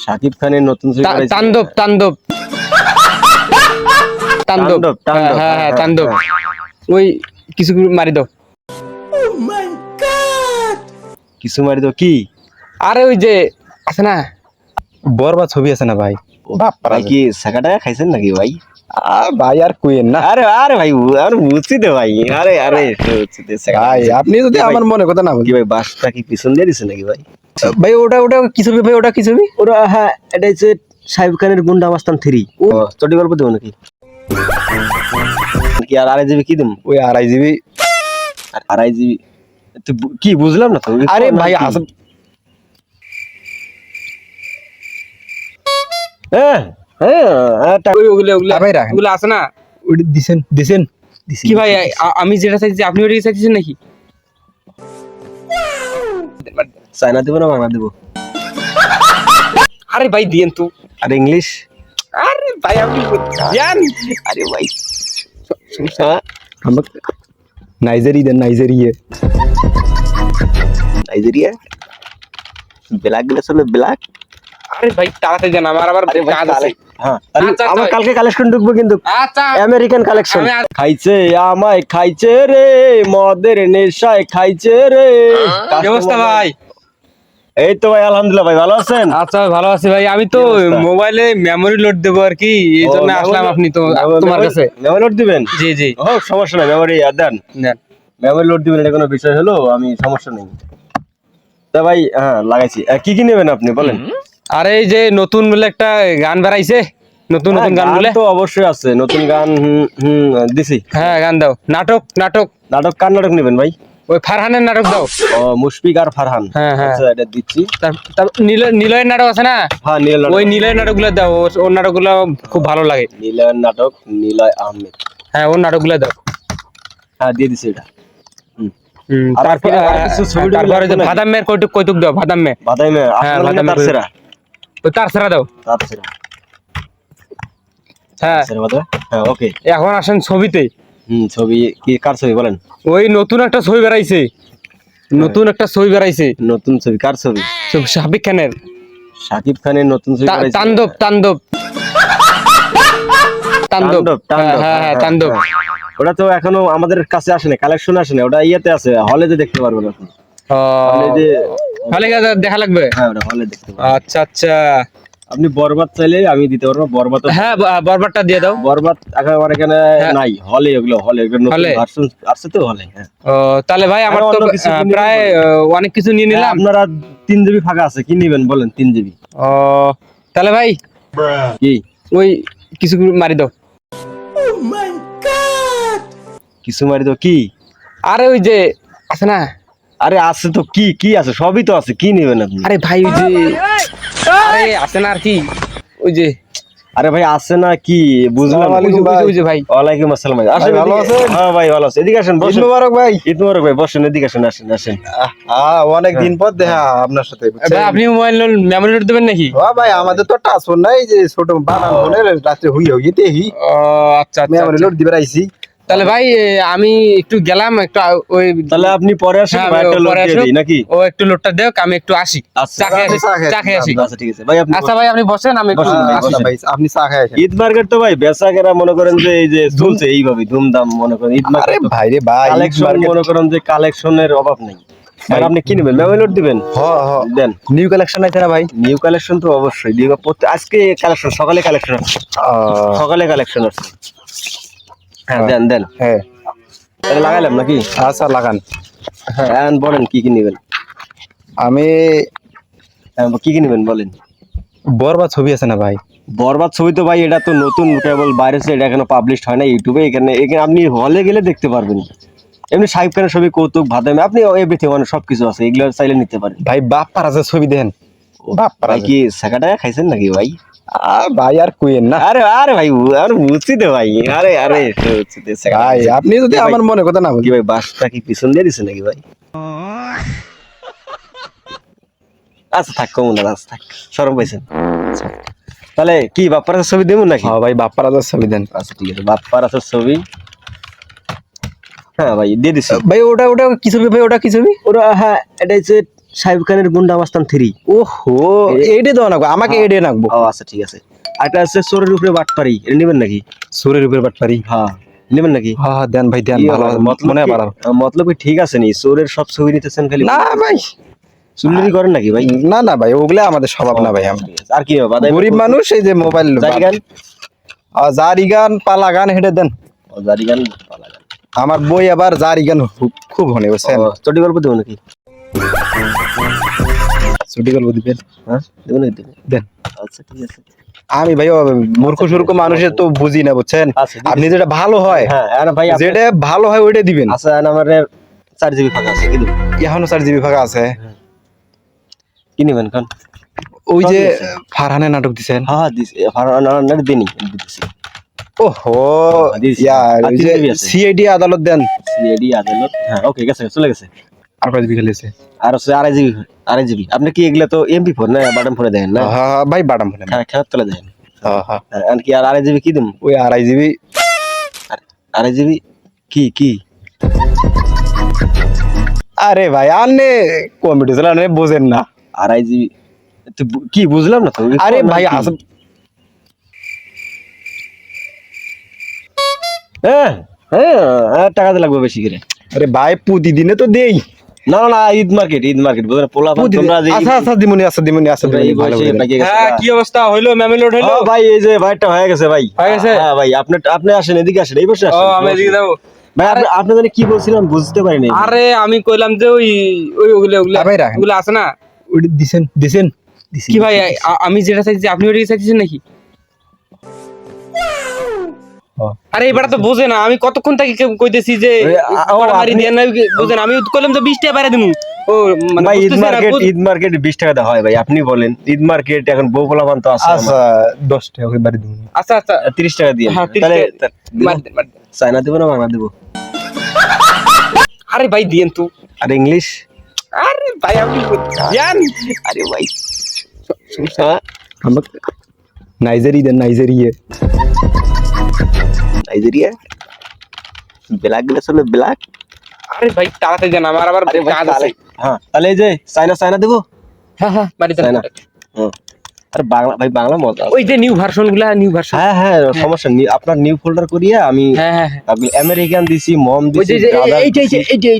শাকিব খানের নতুন ছবি তা- করেছে। তাণ্ডব তাণ্ডব। তাণ্ডব। তাণ্ডব, তাণ্ডব, হ্যাঁ হ্যাঁ হ্যাঁ, তাণ্ডব। হ্যাঁ। ওই কিছু মারি দাও। কিছু মারি তো কি? আরে ওই যে আছে না? বরবাদ ছবি আছে না ভাই? ভাই কি টাকা টাকা খাইছেন নাকি ভাই? ভাই আর কুয়েন না। আরে আরে ভাই আর বুঝছি তো ভাই। আরে আরে ভাই আপনি যদি আমার মনে কথা না কি বলি ভাই বাসটা কি পিছন দিয়ে দিছে নাকি ভাই? ভাই ওটা ওটা কি ছবি? ভাই ওটা কি ছবি? ওরা হ্যাঁ এটা হচ্ছে সাহেব খানের গুন্ডা মাস্তান থ্রি ও। চটি গল্প দেবো নাকি? কি আর আড়াই জিবি কি দেবো ওই আড়াই জিবি। আর আড়াই জিবি? কি বুঝলাম না তো। আরে ভাই নাকি? আস- হ্যাঁ হ্যাঁ হ্যাঁ, টাকা- ওগুলো ওগুলো আ, ভাই রাখেন। ওগুলো আছে না? ওটা দিছেন দিছেন। কি ভাই আমি যেটা চাইছি আপনি ওটা চাইছেন নাকি? চায়না দিব না বাংলা দিব। আরে ভাই দিয়েন তো। আর ইংলিশ? আরে ভাই আপনি জান। আরে ভাই হ্যাঁ, আমাকে নাইজেরি দেন নাইজেরিয়া। নাইজেরিয়া? ব্ল্যাকগুলো চলে ব্ল্যাক? আরে ভাই তাড়াতাড়ি জান আমার আবার কাজ আছে। হ্যাঁ আচ্ছা, আমার আচ্ছা। কালকে কালেকশন ঢুকবো কিন্তু। আচ্ছা। আমেরিকান কালেকশন খাইছে আমায় খাইছে রে মদের নেশায় খাইছে রে। কি অবস্থা ভাই? এই তো ভাই আলহামদুলিল্লাহ ভাই ভালো আছেন? আচ্ছা ভালো আছি ভাই। আমি তো মোবাইলে মেমোরি লোড দেবো আর কি এই জন্য আসলাম আপনি তো তোমার কাছে। মেমোরি লোড দিবেন? জি জি। হোক সমস্যা নাই মেমোরি দেন। মেমোরি লোড দিবেন এটা কোনো বিষয় হলো? আমি সমস্যা নেই। তা ভাই হ্যাঁ লাগাইছি। কি কি নেবেন আপনি বলেন? আর এই যে নতুন বলে একটা গান বেরাইছে নতুন নতুন গান হ্যাঁ, বলে। তো অবশ্যই আছে নতুন গান হুম, হুম দিছি। হ্যাঁ গান দাও। নাটক নাটক। নাটক কার নাটক নেবেন ভাই? ওই ফারহানের নাটক দাও। ও মুশফিক আর ফারহান। হ্যাঁ, হ্যাঁ। আচ্ছা এটা দিচ্ছি। নিলয়ের নাটক আছে না? হ্যাঁ নীল ওই নিলয়ের নাটকগুলো দাও ওর- নাটকগুলো খুব ভালো লাগে। নীলয়ের নাটক নীলয় আহমেদ। হ্যাঁ ওর নাটকগুলো দাও। হ্যাঁ দিয়ে দিছি এটা। তারপর কৌতুক কৌতুক দাও হ্যাঁ, ওই দাও। তার হ্যাঁ। হ্যাঁ ওকে এখন আসেন ছবিতে। হুম ছবি কি কার ছবি বলেন? ওই নতুন একটা ছবি বেড়াইছে নতুন একটা ছবি বেড়াইছে নতুন ছবি কার ছবি? সাবিক খানের। শাকিব খানের নতুন ছবি তা- করেছে। তাণ্ডব তাণ্ডব। তাণ্ডব। তাণ্ডব, হ্যাঁ তাণ্ডব, হ্যাঁ হ্যাঁ। ওটা তো এখনও আমাদের কাছে আসে না কালেকশন আসে না ওটা ইয়েতে আছে হলে যে দেখতে পারবেন আপনি। হলে দেখা লাগবে? হ্যাঁ ওটা হলে দেখতে আচ্ছা আচ্ছা। আপনি বরবাদ চাইলে আমি দিতে পারব বরবাদ হ্যাঁ ব- বরবারটা দিয়ে দাও। বরবাদ একেবারে এখানে হ্যাঁ। নাই হলে ওগুলো হলে ওগুলো নতুন হলে? ভার্সন আসছে তো হলে হ্যাঁ। ও তাহলে ভাই আমার তো প্রায় অনেক কিছু নিয়ে নিলাম। আপনারা তিন জিবি ফাঁকা আছে কি নিবেন বলেন তিন জিবি। ও তাহলে ভাই কি? ওই কিছু মারি দাও। কিছু মারি দাও কি? আরে ওই যে আছে না? আরে আছে তো কি কি আছে? সবই তো আছে কি নিবেন আপনি? আরে ভাই ওই যে আরে আছে না আর কি। ওই যে আরে ভাই আছে না কি? বুঝলাম ভাই। ওয়ালাইকুম আসসালাম ভাই। আসেন ভালো আছেন? হ্যাঁ ভাই ভালো আছে। এদিকে আসেন বসেন। মুবারক ভাই। ঈদ মুবারক ভাই বসেন এদিকে আসেন আসেন আসেন। আহ, অনেক দিন পর দেখা আপনার সাথে ভাই আপনি মোবাইল মেমোরি লোড দেবেন নাকি? ও ভাই আমাদের তো টাচ ফোন নাই যে ছোট বানান ফোনের রাত্রে হুই হুই দেহি ও আচ্ছা মেমোরি লোড দিবে আইছি। তাহলে ভাই আমি একটু গেলাম একটু ওই তাহলে আপনি পরে আসেন হ্যাঁ, ভাই একটা পরে দিয়ে আসুক। দিই নাকি? ও একটু লোডটা দেও আমি একটু আসি। আচ্ছা চা খেয়ে আসি চা খেয়ে আসি। আচ্ছা ঠিক আছে। ভাই আপনি আচ্ছা ভাই আপনি বসেন আমি একটু আসি। ভাই আপনি চা খাই আসেন। ঈদ মার্কেট তো ভাই বেচা কেনা মনে করেন যে এই যে চলছে এইভাবে ধুমধাম মনে করেন ঈদ মার্কেট আরে ভাই রে ভাই কালেকশন মনে করেন যে কালেকশনের অভাব নেই। আর আপনি কি নেবেন? মেমোরি লোড দিবেন? হ হ। দেন। নিউ কালেকশন আছে না ভাই। নিউ কালেকশন তো অবশ্যই। আজকে কালেকশন সকালে কালেকশন আছে। আহ, সকালে কালেকশন আছে। হ্যাঁ দেন দেন। হ্যাঁ। লাগাইলাম নাকি? আচ্ছা লাগান। হ্যাঁ বলেন কি কি নেবেন? আমি হ্যাঁ, কি কি নেবেন বলেন? বরবাদ ছবি আছে না ভাই? বরবাদ ছবি তো ভাই এটা তো নতুন কেবল বাইরে এটা এখনও পাবলিশ হয় না ইউটিউবে এখানে এখানে আপনি হলে গেলে দেখতে পারবেন। এমনি সাহিব খানের ছবি কৌতুক ভাদামে আপনি এভরিথিং মানে সবকিছু আছে এগুলো চাইলে নিতে পারেন। ভাই বাপ্পার আছে ছবি দেন বাপ্পার ভাই কি টাকা টাকা খাইছেন নাকি ভাই? আহ, ভাই আর কুয়েন না। আরে আরে ভাই আর বুঝছি তো ভাই আরে আরে বুঝছি তো, টাকা ভাই আপনি যদি আমার মনে কথা না বলি ভাই বাসটা কি পিছন দিয়ে দিছে নাকি ভাই? আচ্ছা থাক কমুন না আচ্ছা থাক সরম পাইছেন। তাহলে কি বাপ্পার ছবি দেবো নাকি? হ্যাঁ ভাই বাপ্পার আছে ছবি দেন। আচ্ছা ঠিক আছে বাপ্পার ছবি। হ্যাঁ ভাই দিয়ে দিছি। ভাই ওটা ওটা কি ছবি ভাই ওটা কি ছবি? ওরা হ্যাঁ এটা হচ্ছে সাহেব খানের গুন্ডা মাস্তান থ্রি। ওহো এইটা দাও নাকবো আমাকে এইটা নাকবো। ও আচ্ছা ঠিক আছে। একটা আছে চোরের উপরে বাটপারি এটা নেবেন নাকি? সুরের উপরে বাটপারি? হ্যাঁ নেবেন নাকি? হ্যাঁ হ্যাঁ, দেন ভাই দেন ভালো আবার মতলব মনে হয় ভালো। মতলব কি ঠিক আছে নি? চোরের সব ছবি নিতেছেন খালি? না ভাই। চুল্লি করেন নাকি ভাই? না না ভাই ওগুলা আমাদের স্বভাব না ভাই আর কি বাদাই গরিব মানুষ এই যে মোবাইল গান? জারি গান পালা গান হেঁটে দেন। ও, জারি গান পালা গান। আমার বই আবার জারি গান খুব- খুব হনে বুঝছেন চটি গল্প দেবো নাকি? ছুটি গল্প দিবেন হ্যাঁ? দেন। আচ্ছা ঠিক আছে। আমি ভাই মূর্খ সুর্খ মানুষের তো বুঝি না বুঝছেন? আচ্ছা, আপনি যেটা ভালো হয় হ্যাঁ ভাই যেটা ভালো হয় ওইটা দিবেন। আচ্ছা আমার চার জিবি ফাঁকা আছে এখনও চার জিবি ফাঁকা আছে। কি নেবেন কান ওই যে ফারহানে নাটক দিছেন। হ্যাঁ দিস না দিনি দিতেছি। ওহো দিয়েছি। ইয়া আর ওই তিন যে জিবি আছে। সিআইডি আদালত দেন। সিএডি আদালত। হ্যাঁ ওকে গেছে চলে গেছে। আর কয় জিবি খেলেছে আর হচ্ছে আড়াই জিবি আড়াই জিবি। আপনি কি এগুলা তো এমপি ফোন না বাটন ফোনে দেন না? হ্যাঁ ভাই বাটাম ফোনে হ্যাঁ খেলার তলে দেন। হ্যাঁ হ্যাঁ। হ্যাঁ, আর কি আর আড়াই জিবি কি দিম? ওই আড়াই জিবি। আড়াই জিবি কি কি? আরে ভাই আনে কম্পিউটার চালানে বোঝেন না। আড়াই জিবি তো বু- কি বুঝলাম না তো? আরে কোন ভাই কি? আস- হ্যাঁ হ্যাঁ হ্যাঁ, টাকা দিয়ে লাগবে বেশি করে। আরে ভাই প্রতিদিনে তো দেই। না না, ঈদ মার্কেট ঈদ মার্কেট বুঝলেন পোলা তোমরা যে আচ্ছা আচ্ছা দিমুনি আচ্ছা দিমুনি আচ্ছা হ্যাঁ কি অবস্থা? হইল মেমেলোড হইল? ভাই এই যে ভাইটা হয়ে গেছে ভাই। হয়ে গেছে? হ্যাঁ ভাই আপনি আপনি আসেন এদিকে আসেন এই বসে ও আমি এদিকে যাব। ভাই আপনি আপনি জানি কি বলছিলাম বুঝতে পারিনি। আরে আমি কইলাম যে ওই ওই ওগুলো ওগুলো ওগুলো আছে না? ওইটা দিছেন দিছেন। কি ভাই আমি যেটা চাইছি আপনি ওটা চাইছেন নাকি। আরে এবার তো বোঝে না। আমি কতক্ষণ থেকে কে- কইতেছি যে ওই, আ- ও, মারামারি না বোঝেন? আমি কইলাম যে 20 টাকা বাইরে দিমু। ও মানে ভাই ঈদ মার্কেট ঈদ মার্কেট বিশ টাকা দেওয়া হয় ভাই আপনি বলেন। ঈদ মার্কেট এখন বউ পোলাপান তো আছে আচ্ছা দশ টাকা করে বাড়ি দিমুনি আচ্ছা আচ্ছা। তিরিশ টাকা দিয়ে। হ্যাঁ, 30 তাহলে। তা- মার মার। চায়না দেবো না বাংলা দেবো? আরে ভাই দিয়েন তো। আর ইংলিশ? আরে ভাই আপনি জান আরে ভাই। হ্যাঁ, আমাকে নাইজেরি দেন নাইজেরিয়া। নাইজেরিয়া ব্ল্যাক গ্লাস হলো ব্ল্যাক? আরে ভাই তাড়াতাড়ি দেন আমার আবার কাজ আছে। হ্যাঁ তাহলে এই যে চায়না চায়না দেবো হ্যাঁ হ্যাঁ বাড়ি চায়না হুম। আর বাংলা ভাই বাংলা মজা ওই যে নিউ ভার্সনগুলা নিউ ভার্সন হ্যাঁ হ্যাঁ সমস্যা নেই। আপনার নিউ ফোল্ডার করিয়ে আমি হ্যাঁ হ্যাঁ হ্যাঁ। আপনি আমেরিকান দিছি মম দিছি এইটা এইটা। এইটা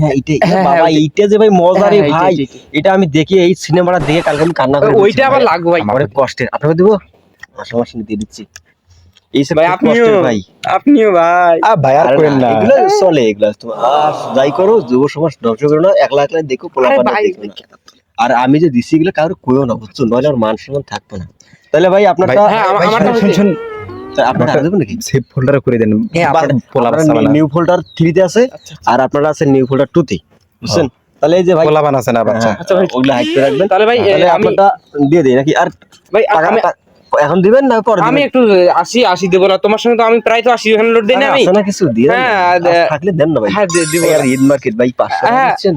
হ্যাঁ হ্যাঁ, বাবা হ্যাঁ, যে ভাই মজা রে হ্যাঁ, ভাই। এটা আমি দেখি এই সিনেমাটা দেখে কালকে আমি কান্না করে ওইটা আবার লাগবে ভাই। কষ্টের। আপনাকে দেবো? সমস্যা নেই দিয়ে দিচ্ছি। ভাই আপনিও ভাই। আপনিও ভাই। আ ভাই আর করেন না। এগুলো চলে এগুলো তোমার যাই করো যুব সমাজ ধ্বংস করো না একলা একলা দেখো পোলা আরে পানা ভাই, দেখো না। আর আমি যে দিছি এগুলো কারও কইও না বুঝছ? নইলে আমার মান সম্মান থাকবে না। তাহলে ভাই আপনারটা হ্যাঁ, আমারটা আপনার সেভ ফোল্ডার করে দেন নিউ ফোল্ডার থ্রিতে আছে আর আপনারা আছে নিউ ফোল্ডার টুতে বুঝছেন? তাহলে এই যে ভাই পোলা বানাছেন আর বাচ্চা। হ্যাঁ, আচ্ছা ভাই। ওগুলো হাইড করে রাখবেন। তাহলে ভাই আপনারটা দিয়ে দিই নাকি? আর ভাই এখন দিবেন না পরে আমি? একটু আসি আসি দেব না। তোমার সঙ্গে তো আমি প্রায় তো আসি ওখানে লোড দেই না আমি? না কিছু দিয়ে হ্যাঁ, আর থাকলে দেন না ভাই। হ্যাঁ দিব আর ঈদ মার্কেট ভাই পাঁচশো টাকা হ্যাঁ। দিচ্ছেন।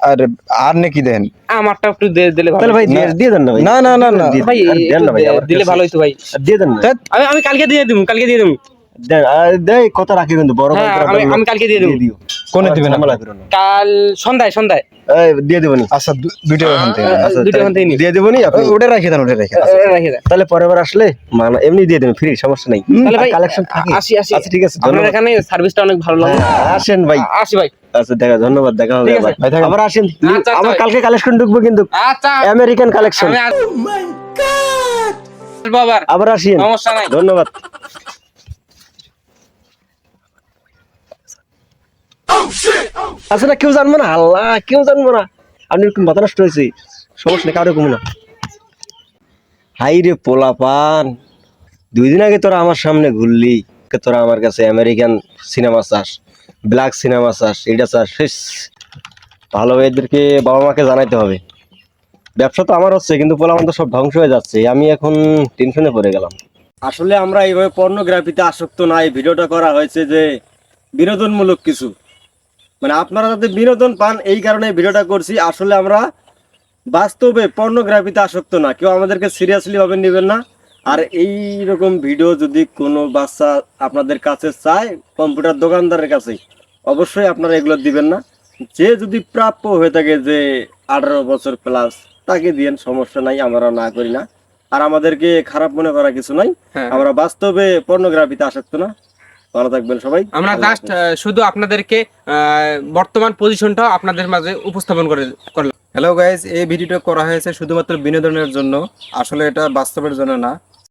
আর আর নাকি দেন? আমারটা একটু দিয়ে দিলে ভালো তাহলে ভাই দিয়ে দিয়ে দেন না ভাই। না না না না। ভাই দেন না ভাই, দিলে ভালো হইতো ভাই। দিয়ে দেন না। আমি আমি কালকে দিয়ে দেব কালকে দিয়ে দেবো। দেই কথা রাখি কিন্তু বড় ভাই হ্যাঁ আমি কালকে দিয়ে দেবো। দিও। কোনে দিবেন ঝামেলা না। কাল সন্ধ্যায় সন্ধ্যায়। এই, দিয়ে দেবনি আচ্ছা দুইটা ওখান থেকে। আচ্ছা, দুইটা ওখান থেকে নিন। দিয়ে দেবনি আপনি? ওটা রেখে দেন ওটা রেখে দেন। এ, দেন। তাহলে পরের বার আসলে মানে এমনি দিয়ে দেবেন ফ্রি সমস্যা নাই। তাহলে ভাই কালেকশন থাকে। আসি আসি। আচ্ছা ঠিক আছে আপনার এখানে সার্ভিসটা অনেক ভালো লাগে। হ্যাঁ, আসেন ভাই। আসি ভাই। আচ্ছা দেখা ধন্যবাদ দেখা হবে আবার। আবার আসেন। আচ্ছা, আবার আচ্ছা। কালকে কালেকশন ঢুকবো কিন্তু। আচ্ছা আমেরিকান কালেকশন বাবার। আবার আসেন। সমস্যা নাই। ধন্যবাদ। আসলে কেউ জানব না? আল্লাহ কেউ জানব না? আপনি একটু মাথা নষ্ট হয়েছে। সমস্যা নেই কারও কমু না। হাই রে পোলা পান দুই দিন আগে তোরা আমার সামনে ঘুরলি তোরা আমার কাছে আমেরিকান সিনেমা চাস ব্ল্যাক সিনেমা চাস এটা চাস শেষ ভালো এদেরকে বাবা মাকে জানাইতে হবে। ব্যবসা তো আমার হচ্ছে কিন্তু পোলা তো সব ধ্বংস হয়ে যাচ্ছে আমি এখন টেনশনে পড়ে গেলাম। আসলে আমরা এইভাবে পর্নোগ্রাফিতে আসক্ত না এই ভিডিওটা করা হয়েছে যে বিনোদনমূলক কিছু। মানে আপনারা যাতে বিনোদন পান এই কারণে ভিডিওটা করছি। আসলে আমরা বাস্তবে পর্নোগ্রাফিতে আসক্ত না। কেউ আমাদেরকে সিরিয়াসলি ভাবে নেবেন না। আর এই রকম ভিডিও যদি কোনো বাচ্চা আপনাদের কাছে চায় কম্পিউটার দোকানদারের কাছে অবশ্যই আপনারা এগুলো দিবেন না। যে যদি প্রাপ্য হয়ে থাকে যে আঠারো বছর প্লাস তাকে দিয়েন সমস্যা নাই আমরা না করি না। আর আমাদেরকে খারাপ মনে করা কিছু নাই। হ্যাঁ। আমরা বাস্তবে পর্নোগ্রাফিতে আসক্ত না। ভালো থাকবেন সবাই। আমরা জাস্ট শুধু আপনাদেরকে আহ, বর্তমান পজিশনটাও আপনাদের মাঝে উপস্থাপন করে করলাম। হ্যালো গাইজ এই ভিডিওটা করা হয়েছে শুধুমাত্র বিনোদনের জন্য। আসলে এটা বাস্তবের জন্য না।